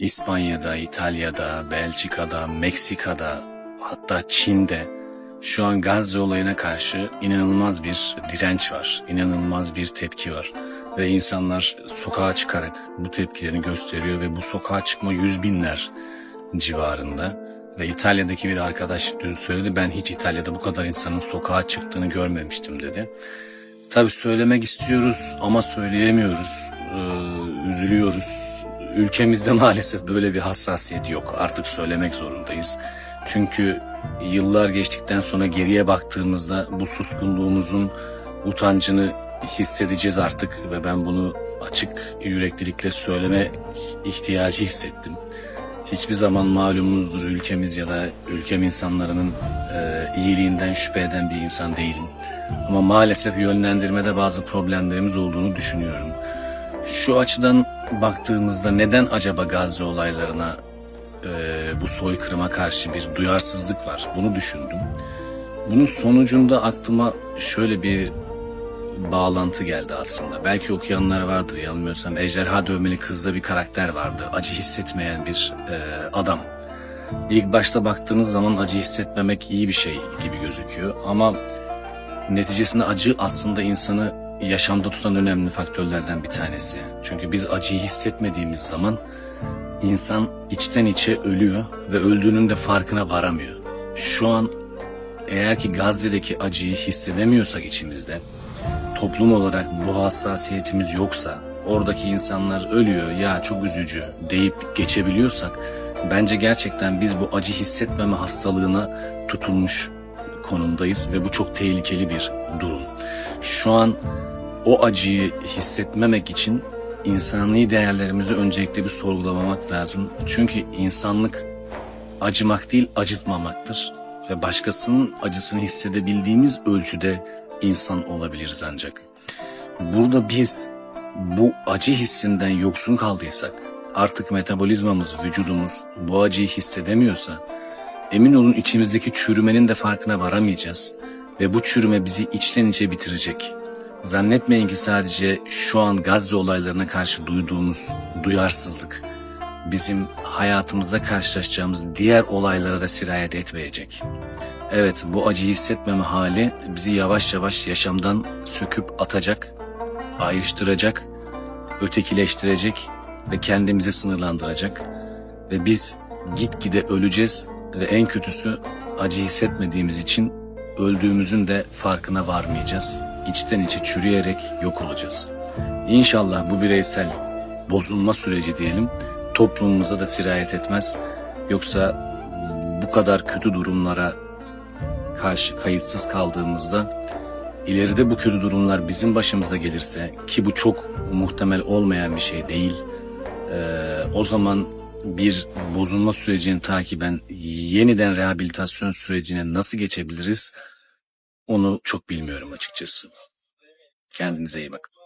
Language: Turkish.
İspanya'da, İtalya'da, Belçika'da, Meksika'da, hatta Çin'de şu an Gazze olayına karşı inanılmaz bir direnç var, inanılmaz bir tepki var. Ve insanlar sokağa çıkarak bu tepkilerini gösteriyor ve bu sokağa çıkma yüz binler civarında. Ve İtalya'daki bir arkadaş dün söyledi ben hiç İtalya'da bu kadar insanın sokağa çıktığını görmemiştim dedi. Tabii söylemek istiyoruz ama söyleyemiyoruz. Ee, üzülüyoruz. Ülkemizde maalesef böyle bir hassasiyet yok. Artık söylemek zorundayız. Çünkü yıllar geçtikten sonra geriye baktığımızda bu suskunluğumuzun utancını hissedeceğiz artık ve ben bunu açık yüreklilikle söyleme ihtiyacı hissettim. Hiçbir zaman malumunuzdur ülkemiz ya da ülkem insanların e, iyiliğinden şüphe eden bir insan değilim. Ama maalesef yönlendirmede bazı problemlerimiz olduğunu düşünüyorum. Şu açıdan baktığımızda neden acaba Gazze olaylarına e, bu soykırıma karşı bir duyarsızlık var? Bunu düşündüm. Bunun sonucunda aklıma şöyle bir bağlantı geldi aslında. Belki okuyanlar vardır yanılmıyorsam. Ejderha Dövmeli Kız'da bir karakter vardı. Acı hissetmeyen bir e, adam. İlk başta baktığınız zaman acı hissetmemek iyi bir şey gibi gözüküyor. Ama neticesinde acı aslında insanı yaşamda tutan önemli faktörlerden bir tanesi. Çünkü biz acıyı hissetmediğimiz zaman insan içten içe ölüyor ve öldüğünün de farkına varamıyor. Şu an eğer ki Gazze'deki acıyı hissedemiyorsak içimizde, toplum olarak bu hassasiyetimiz yoksa, oradaki insanlar ölüyor ya çok üzücü deyip geçebiliyorsak, bence gerçekten biz bu acı hissetmeme hastalığına tutulmuş konumdayız ve bu çok tehlikeli bir durum. Şu an o acıyı hissetmemek için insani değerlerimizi öncelikle bir sorgulamamak lazım. Çünkü insanlık acımak değil acıtmamaktır ve başkasının acısını hissedebildiğimiz ölçüde insan olabiliriz ancak. Burada biz bu acı hissinden yoksun kaldıysak, artık metabolizmamız, vücudumuz bu acıyı hissedemiyorsa, emin olun içimizdeki çürümenin de farkına varamayacağız ve bu çürüme bizi içten içe bitirecek. Zannetmeyin ki sadece şu an Gazze olaylarına karşı duyduğumuz duyarsızlık bizim hayatımızda karşılaşacağımız diğer olaylara da sirayet etmeyecek. Evet bu acıyı hissetmeme hali bizi yavaş yavaş yaşamdan söküp atacak, ayrıştıracak, ötekileştirecek ve kendimizi sınırlandıracak. Ve biz gitgide öleceğiz ve en kötüsü acı hissetmediğimiz için öldüğümüzün de farkına varmayacağız. İçten içe çürüyerek yok olacağız. İnşallah bu bireysel bozulma süreci diyelim toplumumuza da sirayet etmez. Yoksa bu kadar kötü durumlara karşı kayıtsız kaldığımızda ileride bu kötü durumlar bizim başımıza gelirse ki bu çok muhtemel olmayan bir şey değil. Ee, o zaman bir bozulma sürecini takiben yeniden rehabilitasyon sürecine nasıl geçebiliriz onu çok bilmiyorum açıkçası. Kendinize iyi bakın.